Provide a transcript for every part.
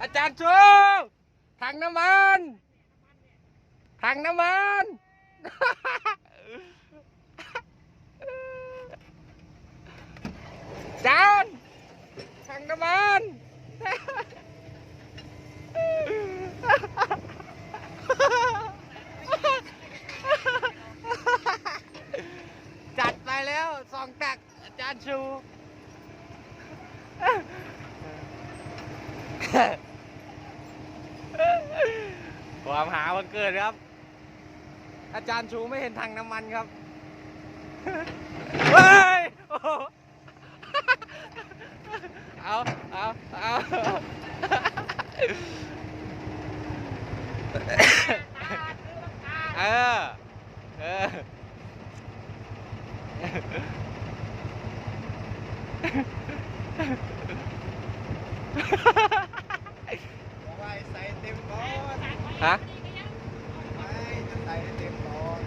อาจารย์ชูถังน้ำมันถังน้ำมันอาจารย์ถังน้ำมัน จัดไปแล้วสองตักอาจารย์ชู ความหาวันเกิดครับ อาจารย์ชูไม่เห็นถังน้ำมันครับเฮ้ยโอ้โหเอาเอาเอาเออเออ บอกว่าให้ใส่เต็มก่อน ฮะไม่จะใส่ให้เต็มก่อน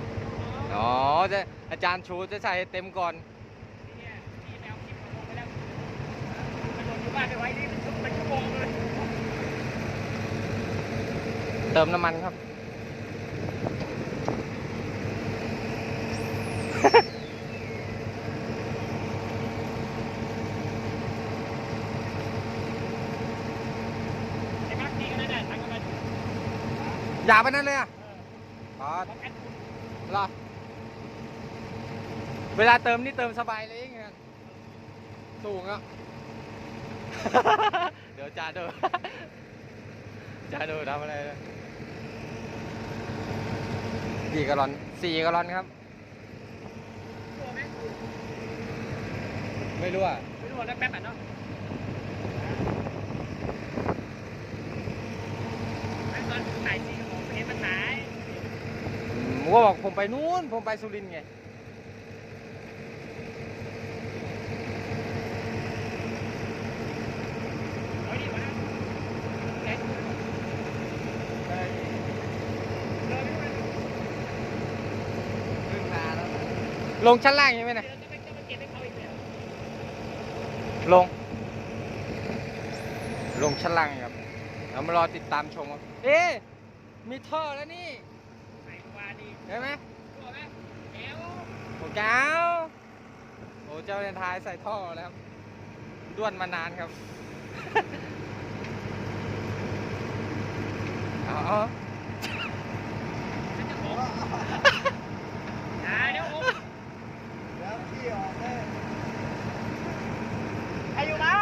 อ๋อจะอาจารย์ชูจะใส่ให้เต็มก่อนเติมน้ำมันครับ อ ย่าไปนั่นเลยอะอ๋อเหรอเวลาเติมนี่เติมสบายเลยไงสูงอะ เดี๋ยวจ่าดูจ่าดูทำอะไรนะกี่กะลอนสี่กะลอนครับ ไม่รู้อะ ไม่รู้ว่าได้แป๊บอะเนาะไอ้ตอนถ่ายจริงผมเห็นผมก็บอกผมไปนู้น ผมไปสุรินทร์ไงเฮ้ยดีกว่าเอ๊ะเออไม่รู้นะครึ่งนาแล้วลงชั้นล่างใช่ไหมเดี๋เนี่ยยวจะไปจะมาเก็บให้เขาอีกแล้วลง ลงชั้นล่างครับเรามารอติดตามชมครับ เอ๊ะ มีท่อแล้วนี่ไหนว่าดีเห็นไหมตัวไหมแก้วโอ้เจ้าโอ้เจ้าเรนทายใส่ท่อแล้วครับด้วนมานานครับเอาเอาฉันจะขออ่าเดี๋ยวผม แล้วขี้ออกเลย ใครอยู่บ้า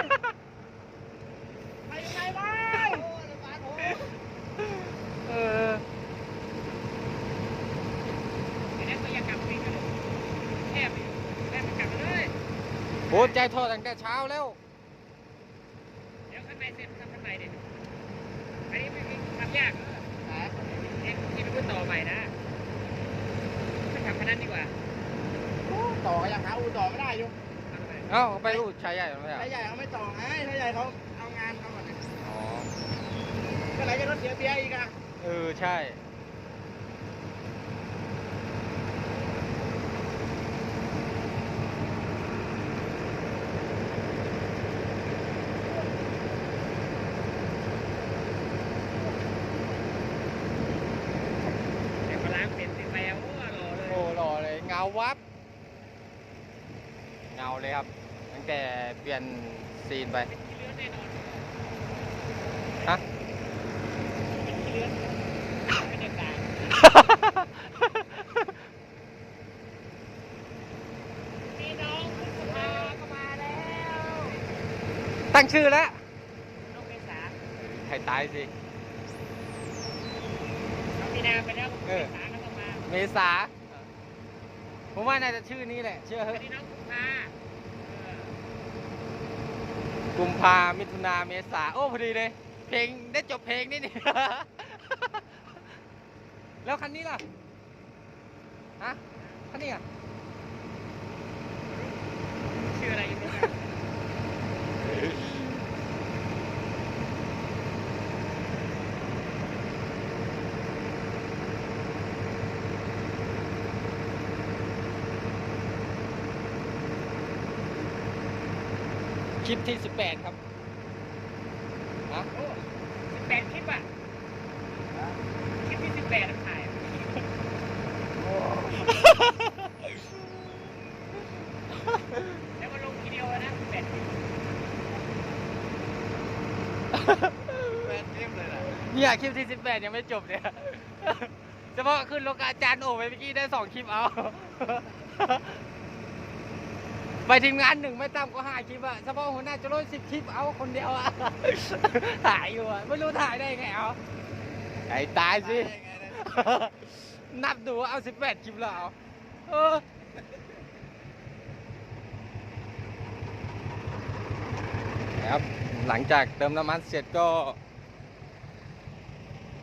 นใครอยู่ไหนบ้าน โอ้ยบ้านผม เออ เดี๋ยวนี้ก็ยังกลับไปกันเลยแอบไปแอบไปกลับมาเลย โอ้ใจท่อตั้งแต่เช้าแล้ว เดี๋ยวข้างในเสร็จทำข้างในเด็ดอันนี้ไม่ทำยากเออนะเอ็กที่ไปพูดต่อใหม่นะไปทำพนันดีกว่าต่อก็ยังหาอูต่อไม่ได้อยู่ทำอะไรเอ้าไปรูดชายใหญ่ไหมอะถ้าใหญ่เขาไม่ต่อไงถ้าใหญ่เขาเอางานเขาก่อนเนี่ยอ๋อก็ไหนจะรถเสียเบียร์อีกอะเออใช่ เดี๋ยวมาล้างเป็ดสิไปเอาโอ้รอเลย โอ้หล่อเลย เงาวับเงาเลยครับ ตั้งแต่เปลี่ยนซีนไปเป็นขี้เลือนแน่นอนฮะเป็นขี้เลือนเป็นเด็กด่างพี่น้องคุณสุภาก็มาแล้วตั้งชื่อแล้วน้องเมษาให้ตายสิน้องมีนาไปแล้วเมษาก็ต้องมา เมษา ผมว่าน่าจะชื่อนี้แหละ เชื่ออัเฮ้นยนี้น้องสุภาเออกุมภามิถุนาเมษาโอ้พอดีเลย เพลงได้จบเพลงนี่นี่ แล้วคันนี้ล่ะฮะคันนี้อะ ชื่ออะไรอยู่เนี่ย คลิปที่สิบแปดครับฮะสิบแปดคลิปอะ คลิปที่สิบแปดถ่ายแล้วก็ลงทีเดียวนะสิบแปดคลิปแคลิปเลยนะเนี่ยคลิปที่สิบแปดยังไม่จบเนี่ยเฉพาะขึ้นโลกอาจารย์โอ้ไปเมื่อกี้ได้สองคลิปเอา ไปทีมงานหนึ่งไม่ต่ำกว่าห้าคลิปอะเฉพาะหัวหน้าจะลดสิบคลิปเอาคนเดียวอะถ่ายอยู่อะไม่รู้ถ่ายได้ไงเอาไอ้ตายสิได้ไงเนี่ยนับดูว่าเอาสิบแปดคลิปแล้วเอาเออครับหลังจากเติมน้ำมันเสร็จก็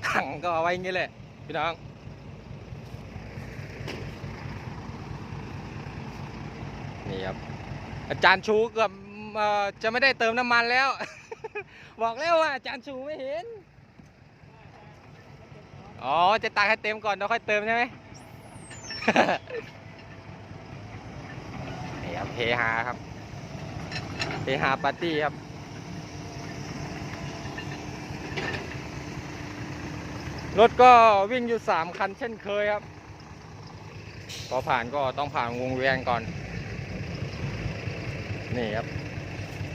ถังก็เอาไว้อย่างนี้แหละพี่น้องนี่ครับ อาจารย์ชูเกือบจะไม่ได้เติมน้ำมันแล้ว บอกแล้วว่าอาจารย์ชูไม่เห็น อ๋อ จะตักให้เต็มก่อนแล้วค่อยเติมใช่ไหมนี่ครับเฮฮาครับเฮฮาปาร์ตี้ครับรถก็วิ่งอยู่สามคันเช่นเคยครับ พอผ่านก็ต้องผ่านวงเวียนก่อน นี่ครับ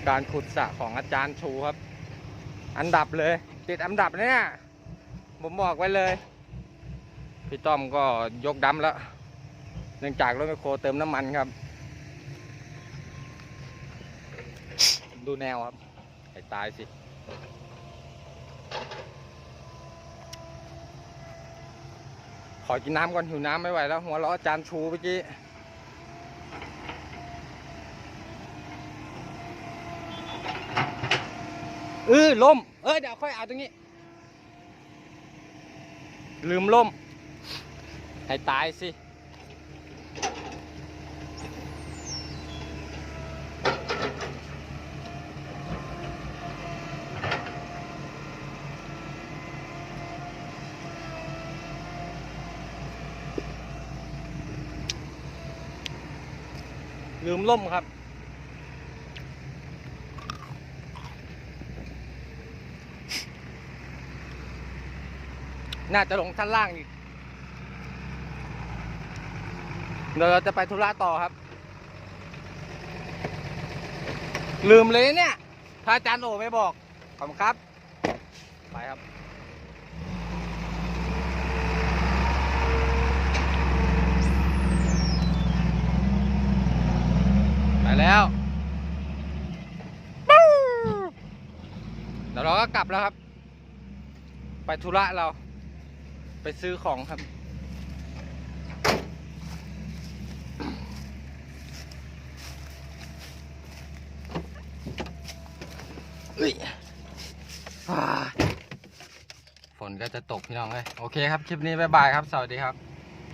การขุดสระของอาจารย์ชูครับ อันดับเลย ติดอันดับเนี่ยผมบอกไว้เลย พี่ต้อมก็ยกดำแล้ว เนื่องจากรถไมโครเติมน้ำมันครับ ดูแนวครับไอ้ตายสิขอกินน้ำก่อนหิวน้ำไม่ไหวแล้ว หัวเราะอาจารย์ชูเมื่อกี้ เออล่ม เอ้ยเดี๋ยวค่อยเอาตรงนี้ ลืมล่ม ให้ตายสิ ลืมล่มครับ น่าจะลงชั้นล่างอีกเดี๋ยวเราจะไปธุระต่อครับ ลืมเลยเนี่ยถ้าอาจารย์โอไม่บอก ขอบคุณครับ ไปครับ ไปแล้วเดี๋ยวเราก็กลับแล้วครับ ไปธุระเรา ไปซื้อของครับเอ้ยฝนก็จะตกพี่น้องเลยโอเคครับ คลิปนี้ บ๊ายบายครับ สวัสดีครับ